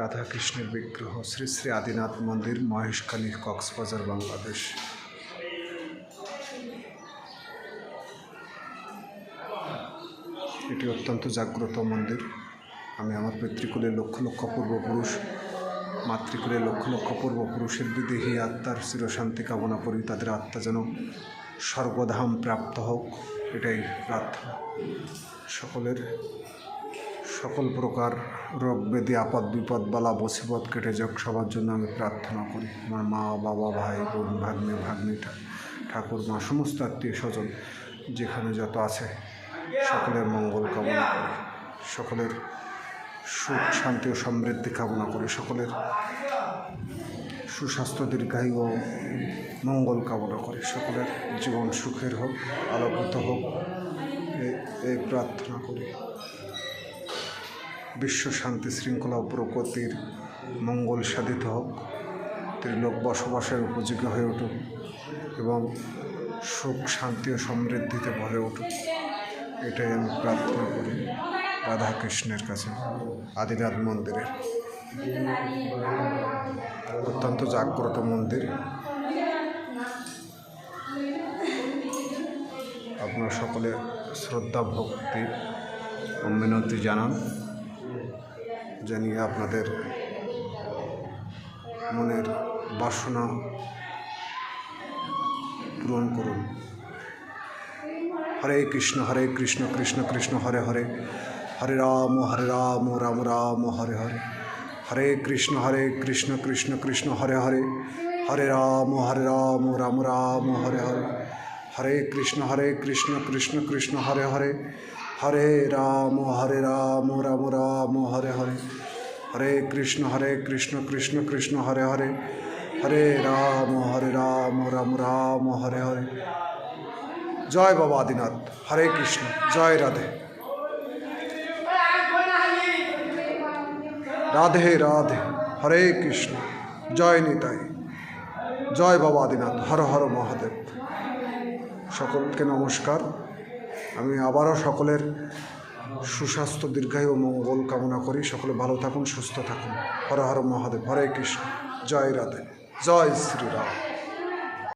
রাধাকৃষ্ণের বিগ্রহ শ্রী শ্রী আদিনাথ মন্দির মহেশখালী কক্সবাজার, বাংলাদেশ। এটি অত্যন্ত জাগ্রত মন্দির। আমি আমার পিতৃকুলের লক্ষ লক্ষ পূর্বপুরুষ মাতৃকুলের লক্ষ লক্ষ পূর্বপুরুষের বিদেহী আত্মার চিরশান্তি কামনা করি, তাদের আত্মা যেন স্বর্গধাম প্রাপ্ত হোক, এটাই প্রার্থনা। সকলের সকল প্রকার রোগ ব্যাধি আপদ বিপদ, বালা বসিবত কেটে যাক, সবার জন্য আমি প্রার্থনা করি। আমার মা, বাবা, ভাই, বোন, ভাগ্নে ভাগ্নি ঠা- ঠাকুর মা, সমস্ত আত্মীয় স্বজন, যেখানে যত আছে, সকলের মঙ্গল কামনা করি। সকলের সুখ, শান্তি ও সমৃদ্ধি কামনা করি। সকলের সুস্বাস্থ্য, দীর্ঘায়ু ও মঙ্গল কামনা করি। সকলের জীবন সুখের হোক, আলোকিত হোক এই প্রার্থনা করি। বিশ্ব শান্তি শৃঙ্খলা ও প্রকৃতির মঙ্গল সাধিত হোক। ত্রিলোক বসবাসের উপযোগী হয়ে উঠুক এবং সুখ, শান্তি ও সমৃদ্ধিতে ভরে উঠুক। এটাই আমি প্রার্থনা করি রাধাকৃষ্ণের কাছে, আদিনাথ মন্দিরের অত্যন্ত জাগ্রত মন্দির। আপনারা সকলে শ্রদ্ধা ভক্তি ও মিনতি জানান। জানিয়ে আপনাদের মনের বাসনা পূরণ করুন। হরে কৃষ্ণ হরে কৃষ্ণ কৃষ্ণ কৃষ্ণ, হরে হরে। হরে রাম হরে রাম রাম রাম, হরে হরে। হরে কৃষ্ণ হরে কৃষ্ণ কৃষ্ণ কৃষ্ণ, হরে হরে। হরে রাম হরে রাম রাম রাম, হরে হরে। হরে কৃষ্ণ হরে কৃষ্ণ কৃষ্ণ কৃষ্ণ, হরে হরে। হরে রাম হরে রাম রাম রাম, হরে হরে। হরে কৃষ্ণ হরে কৃষ্ণ কৃষ্ণ কৃষ্ণ, হরে হরে। হরে রাম হরে রাম রাম রাম, হরে হরে। জয় বাবা আদিনাথ। হরে কৃষ্ণ। জয় রাধে। রাধে রাধে। হরে কৃষ্ণ। জয় নিতাই। জয় বাবা আদিনাথ। হর হর মহাদেব। সকলকে নমস্কার। আমি আবারও সকলের সুস্বাস্থ্য, দীর্ঘায়ু ও মঙ্গল কামনা করি। সকলে ভালো থাকুন, সুস্থ থাকুন। হর হর মহাদেব, হরে কৃষ্ণ। জয় রাধে। জয় শ্রীরাম।